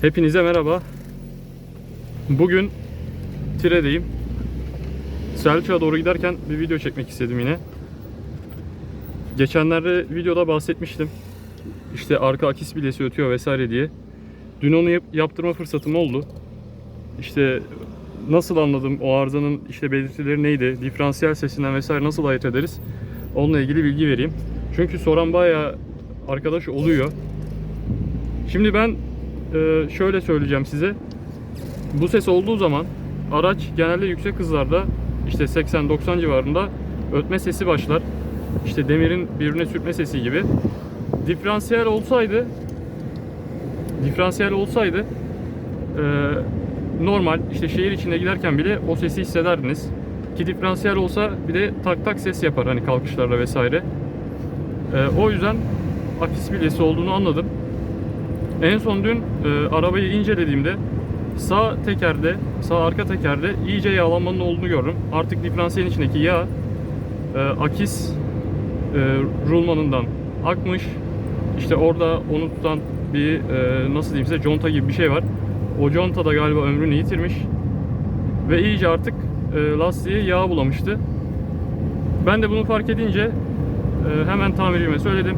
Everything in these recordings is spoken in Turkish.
Hepinize merhaba. Bugün Tire'deyim. Selçuk'a doğru giderken bir video çekmek istedim yine. Geçenlerde videoda bahsetmiştim. İşte arka akis bilyesi ötüyor vesaire diye. Dün onu yap- yaptırma fırsatım oldu. İşte nasıl anladım o arızanın işte belirtileri neydi, diferansiyel sesinden vesaire nasıl ayırt ederiz? Onunla ilgili bilgi vereyim. Çünkü soran bayağı arkadaş oluyor. Şimdi ben e, şöyle söyleyeceğim size. Bu ses olduğu zaman araç genelde yüksek hızlarda işte 80-90 civarında ötme sesi başlar. İşte demirin birbirine sürtme sesi gibi. Diferansiyel olsaydı diferansiyel olsaydı e, normal işte şehir içinde giderken bile o sesi hissederdiniz. Ki diferansiyel olsa bir de tak tak ses yapar hani kalkışlarda vesaire. E, o yüzden akis bilyesi olduğunu anladım. En son dün e, arabayı incelediğimde sağ tekerde, sağ arka tekerde iyice yağlanmanın olduğunu gördüm. Artık diferansiyelin içindeki yağ e, akis e, rulmanından akmış. İşte orada onu tutan bir e, nasıl diyeyim size conta gibi bir şey var. O conta da galiba ömrünü yitirmiş. Ve iyice artık e, lastiğe yağ bulamıştı. Ben de bunu fark edince e, hemen tamircime söyledim.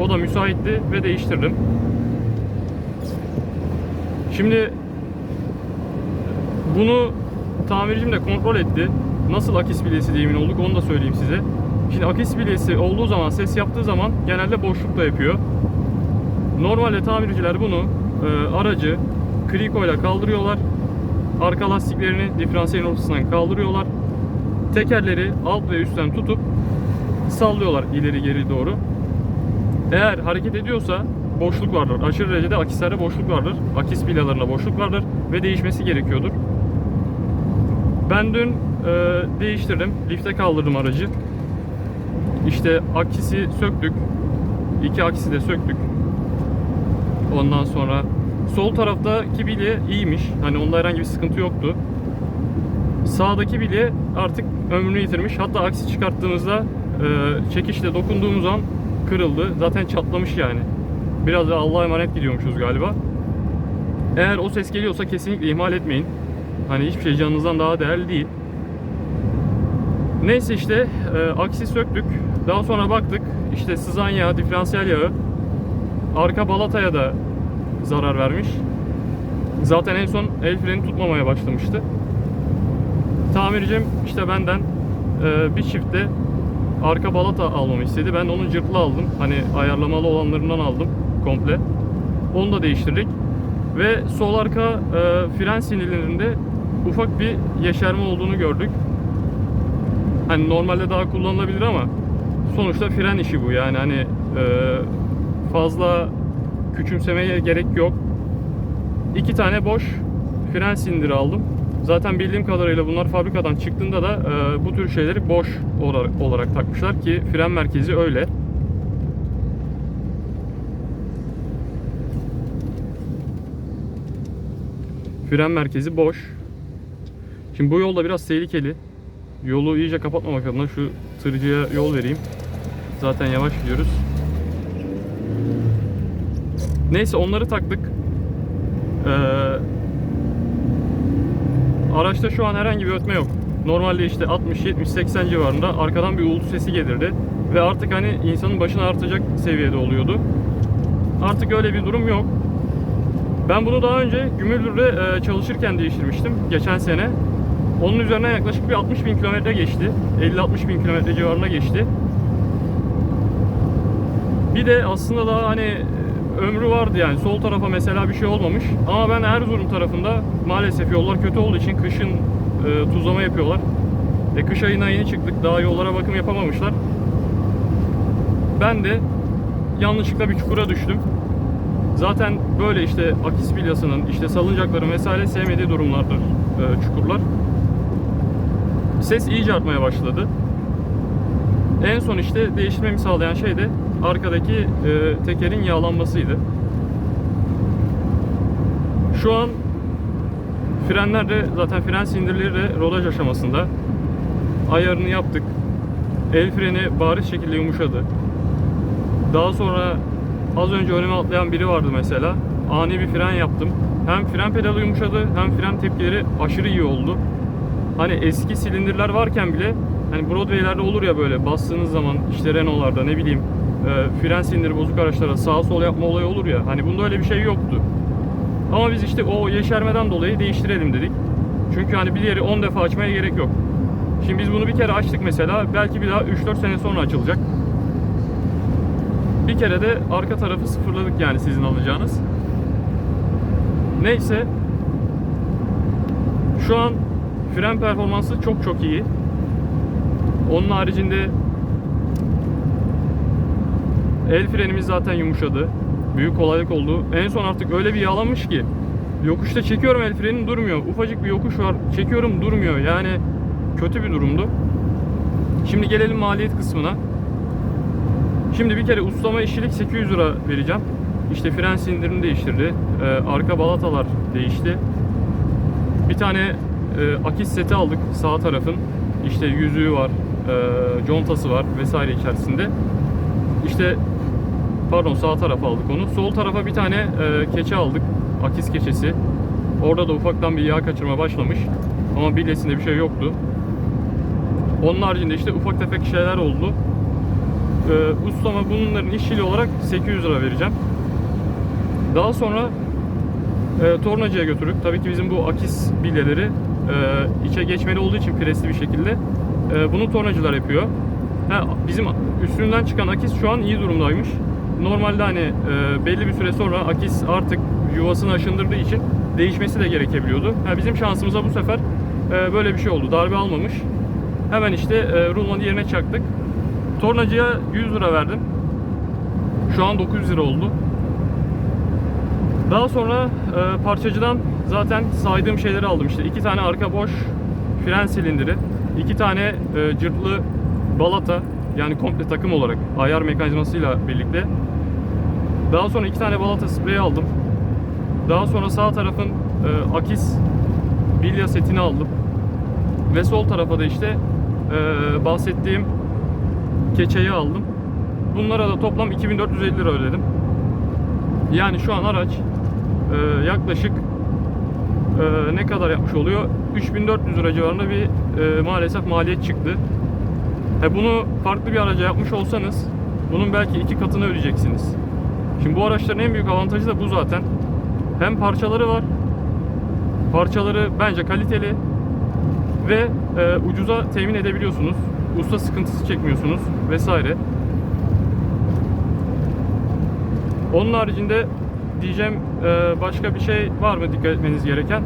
O da müsaitti ve değiştirdim. Şimdi bunu tamircim de kontrol etti. Nasıl akis bilyesi diye emin olduk onu da söyleyeyim size. Şimdi akis bilyesi olduğu zaman ses yaptığı zaman genelde boşlukta yapıyor. Normalde tamirciler bunu e, aracı kriko ile kaldırıyorlar. Arka lastiklerini diferansiyelin ortasından kaldırıyorlar. Tekerleri alt ve üstten tutup sallıyorlar ileri geri doğru. Eğer hareket ediyorsa boşluk vardır. Aşırı derecede akislerde boşluk vardır. Akis bilyalarında boşluk vardır ve değişmesi gerekiyordur. Ben dün e, değiştirdim. Lifte kaldırdım aracı. İşte akisi söktük. İki akisi de söktük. Ondan sonra sol taraftaki bilye iyiymiş. Hani onda herhangi bir sıkıntı yoktu. Sağdaki bilye artık ömrünü yitirmiş. Hatta aksi çıkarttığımızda e, çekişle dokunduğumuz an kırıldı. Zaten çatlamış yani. Biraz da Allah'a emanet gidiyormuşuz galiba. Eğer o ses geliyorsa kesinlikle ihmal etmeyin. Hani hiçbir şey canınızdan daha değerli değil. Neyse işte e, aksi söktük. Daha sonra baktık işte sızan yağ, diferansiyel yağı arka balataya da zarar vermiş. Zaten en son el freni tutmamaya başlamıştı. Tamircim işte benden e, bir çifte arka balata almamı istedi. Ben de onun cırtlı aldım. Hani ayarlamalı olanlarından aldım komple. Onu da değiştirdik. Ve sol arka e, fren sinirlerinde ufak bir yeşerme olduğunu gördük. Hani normalde daha kullanılabilir ama sonuçta fren işi bu yani hani e, fazla küçümsemeye gerek yok. İki tane boş fren sindiri aldım. Zaten bildiğim kadarıyla bunlar fabrikadan çıktığında da e, bu tür şeyleri boş olarak, olarak takmışlar ki fren merkezi öyle. Fren merkezi boş. Şimdi bu yolda biraz tehlikeli. Yolu iyice kapatmamak adına şu tırcıya yol vereyim. Zaten yavaş gidiyoruz. Neyse onları taktık. Ee, araçta şu an herhangi bir ötme yok. Normalde işte 60, 70, 80 civarında arkadan bir uğultu sesi gelirdi. Ve artık hani insanın başını artacak seviyede oluyordu. Artık öyle bir durum yok. Ben bunu daha önce Gümüldür'de e, çalışırken değiştirmiştim. Geçen sene. Onun üzerine yaklaşık bir 60 bin kilometre geçti. 50-60 bin kilometre civarına geçti. Bir de aslında daha hani e, ömrü vardı yani sol tarafa mesela bir şey olmamış. Ama ben Erzurum tarafında maalesef yollar kötü olduğu için kışın e, tuzlama yapıyorlar. E, kış ayına yeni çıktık. Daha yollara bakım yapamamışlar. Ben de yanlışlıkla bir çukura düştüm. Zaten böyle işte akis bilyasının, işte salıncakların vesaire sevmediği durumlardır e, çukurlar. Ses iyice artmaya başladı. En son işte değiştirmemi sağlayan şey de arkadaki e, tekerin yağlanmasıydı. Şu an frenler de zaten fren sindirleri de rodaj aşamasında. Ayarını yaptık. El freni bariz şekilde yumuşadı. Daha sonra az önce önüme atlayan biri vardı mesela. ani bir fren yaptım. Hem fren pedalı yumuşadı hem fren tepkileri aşırı iyi oldu. Hani eski silindirler varken bile hani Broadway'lerde olur ya böyle bastığınız zaman işte Renault'larda ne bileyim e, fren silindiri bozuk araçlara sağa sol yapma olayı olur ya. Hani bunda öyle bir şey yoktu. Ama biz işte o yeşermeden dolayı değiştirelim dedik. Çünkü hani bir yeri 10 defa açmaya gerek yok. Şimdi biz bunu bir kere açtık mesela belki bir daha 3-4 sene sonra açılacak. Bir kere de arka tarafı sıfırladık yani sizin alacağınız. Neyse. Şu an fren performansı çok çok iyi. Onun haricinde el frenimiz zaten yumuşadı. Büyük kolaylık oldu. En son artık öyle bir yağlamış ki yokuşta çekiyorum el frenin durmuyor. Ufacık bir yokuş var. Çekiyorum durmuyor. Yani kötü bir durumdu. Şimdi gelelim maliyet kısmına. Şimdi bir kere ustama işçilik 800 lira vereceğim. İşte fren silindirini değiştirdi. Ee, arka balatalar değişti. Bir tane e, akis seti aldık sağ tarafın. İşte yüzüğü var, e, contası var vesaire içerisinde. İşte pardon sağ tarafa aldık onu. Sol tarafa bir tane e, keçe aldık. Akis keçesi. Orada da ufaktan bir yağ kaçırma başlamış. Ama bilyesinde bir şey yoktu. Onun haricinde işte ufak tefek şeyler oldu. Ee, ustama bunların işçiliği olarak 800 lira vereceğim. Daha sonra e, tornacıya götürdük. Tabii ki bizim bu akis bilyeleri e, içe geçmeli olduğu için presli bir şekilde e, bunu tornacılar yapıyor. Ha, bizim üstünden çıkan akis şu an iyi durumdaymış. Normalde hani e, belli bir süre sonra akis artık yuvasını aşındırdığı için değişmesi de gerekebiliyordu. Ha, bizim şansımıza bu sefer e, böyle bir şey oldu. Darbe almamış. Hemen işte e, rulmanı yerine çaktık. Tornacıya 100 lira verdim. Şu an 900 lira oldu. Daha sonra e, parçacıdan zaten saydığım şeyleri aldım. İşte iki tane arka boş fren silindiri, iki tane e, cırtlı balata yani komple takım olarak ayar mekanizmasıyla birlikte. Daha sonra iki tane balata spreyi aldım. Daha sonra sağ tarafın e, akis bilya setini aldım. Ve sol tarafa da işte e, bahsettiğim keçeyi aldım. Bunlara da toplam 2450 lira ödedim. Yani şu an araç e, yaklaşık e, ne kadar yapmış oluyor? 3400 lira civarında bir e, maalesef maliyet çıktı. He bunu farklı bir araca yapmış olsanız bunun belki iki katını ödeyeceksiniz. Şimdi bu araçların en büyük avantajı da bu zaten. Hem parçaları var. Parçaları bence kaliteli ve e, ucuza temin edebiliyorsunuz. Usta sıkıntısı çekmiyorsunuz vesaire. Onun haricinde diyeceğim e, başka bir şey var mı dikkat etmeniz gereken?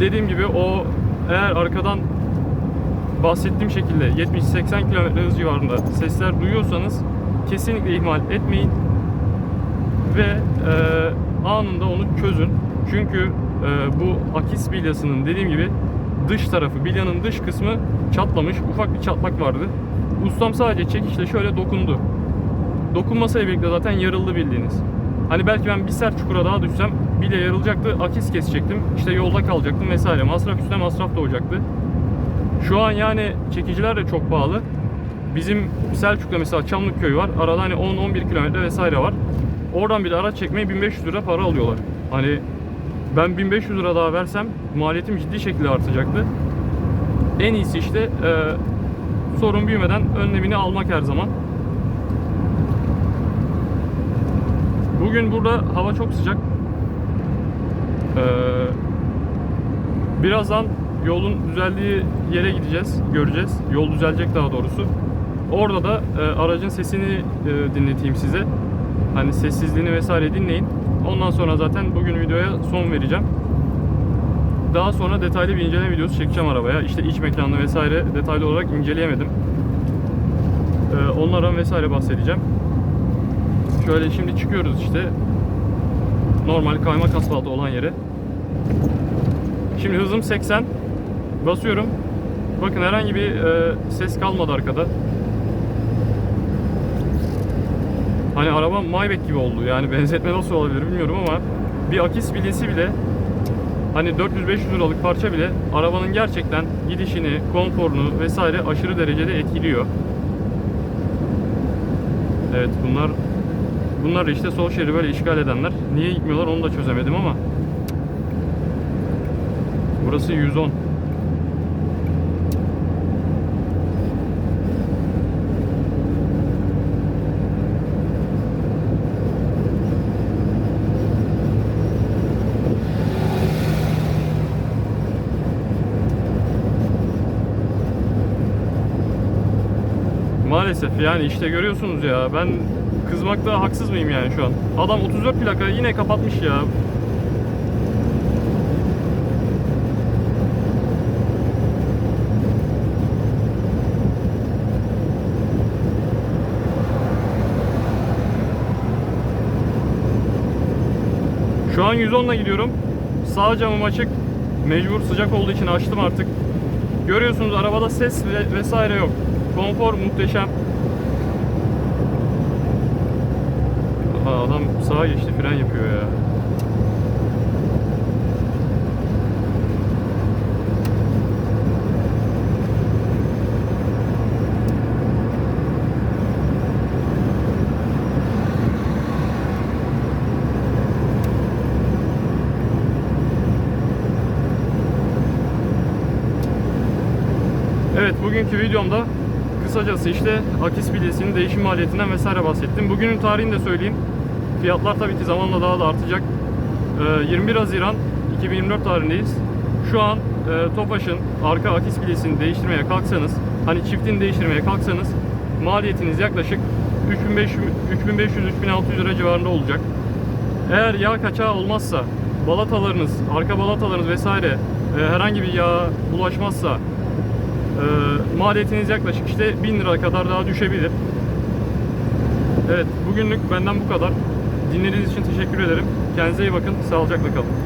Dediğim gibi o eğer arkadan bahsettiğim şekilde 70-80 km hız civarında sesler duyuyorsanız kesinlikle ihmal etmeyin ve e, anında onu çözün. Çünkü e, bu akis bilyasının dediğim gibi dış tarafı, bilyanın dış kısmı çatlamış. Ufak bir çatlak vardı. Ustam sadece çekişle şöyle dokundu. Dokunmasayla birlikte zaten yarıldı bildiğiniz. Hani belki ben bir sert çukura daha düşsem bilye yarılacaktı, akis kesecektim. İşte yolda kalacaktım vesaire. Masraf üstüne masraf doğacaktı. Şu an yani çekiciler de çok pahalı. Bizim Selçuk'ta mesela Çamlıkköy var. Arada hani 10-11 kilometre vesaire var. Oradan bir araç çekmeye 1500 lira para alıyorlar. Hani ben 1500 lira daha versem maliyetim ciddi şekilde artacaktı. En iyisi işte e, sorun büyümeden önlemini almak her zaman. Bugün burada hava çok sıcak. Ee, birazdan yolun düzeldiği yere gideceğiz, göreceğiz. Yol düzelecek daha doğrusu. Orada da e, aracın sesini e, dinleteyim size. Hani sessizliğini vesaire dinleyin. Ondan sonra zaten bugün videoya son vereceğim. Daha sonra detaylı bir inceleme videosu çekeceğim arabaya. İşte iç mekanını vesaire detaylı olarak inceleyemedim. Ee, onlardan vesaire bahsedeceğim. Şöyle şimdi çıkıyoruz işte. Normal kaymak asfaltı olan yere. Şimdi hızım 80. Basıyorum. Bakın herhangi bir e, ses kalmadı arkada. Hani araba Maybach gibi oldu. Yani benzetme nasıl olabilir bilmiyorum ama bir akis bilyesi bile hani 400-500 liralık parça bile arabanın gerçekten gidişini, konforunu vesaire aşırı derecede etkiliyor. Evet bunlar Bunlar işte sol şeridi böyle işgal edenler. Niye gitmiyorlar onu da çözemedim ama. Burası 110. Maalesef yani işte görüyorsunuz ya ben kızmakta haksız mıyım yani şu an? Adam 34 plaka yine kapatmış ya. Şu an 110'la gidiyorum. Sağ camım açık. Mecbur sıcak olduğu için açtım artık. Görüyorsunuz arabada ses ve vesaire yok. Konfor muhteşem. Aha, adam sağa geçti fren yapıyor ya. Evet bugünkü videomda kısacası işte akis bilyesinin değişim maliyetinden vesaire bahsettim. Bugünün tarihini de söyleyeyim. Fiyatlar tabii ki zamanla daha da artacak. Ee, 21 Haziran 2024 tarihindeyiz. Şu an e, Tofaş'ın arka akis bilyesini değiştirmeye kalksanız, hani çiftini değiştirmeye kalksanız maliyetiniz yaklaşık 3500-3600 lira civarında olacak. Eğer yağ kaçağı olmazsa, balatalarınız, arka balatalarınız vesaire e, herhangi bir yağ bulaşmazsa e, maliyetiniz yaklaşık işte 1000 lira kadar daha düşebilir. Evet bugünlük benden bu kadar. Dinlediğiniz için teşekkür ederim. Kendinize iyi bakın. Sağlıcakla kalın.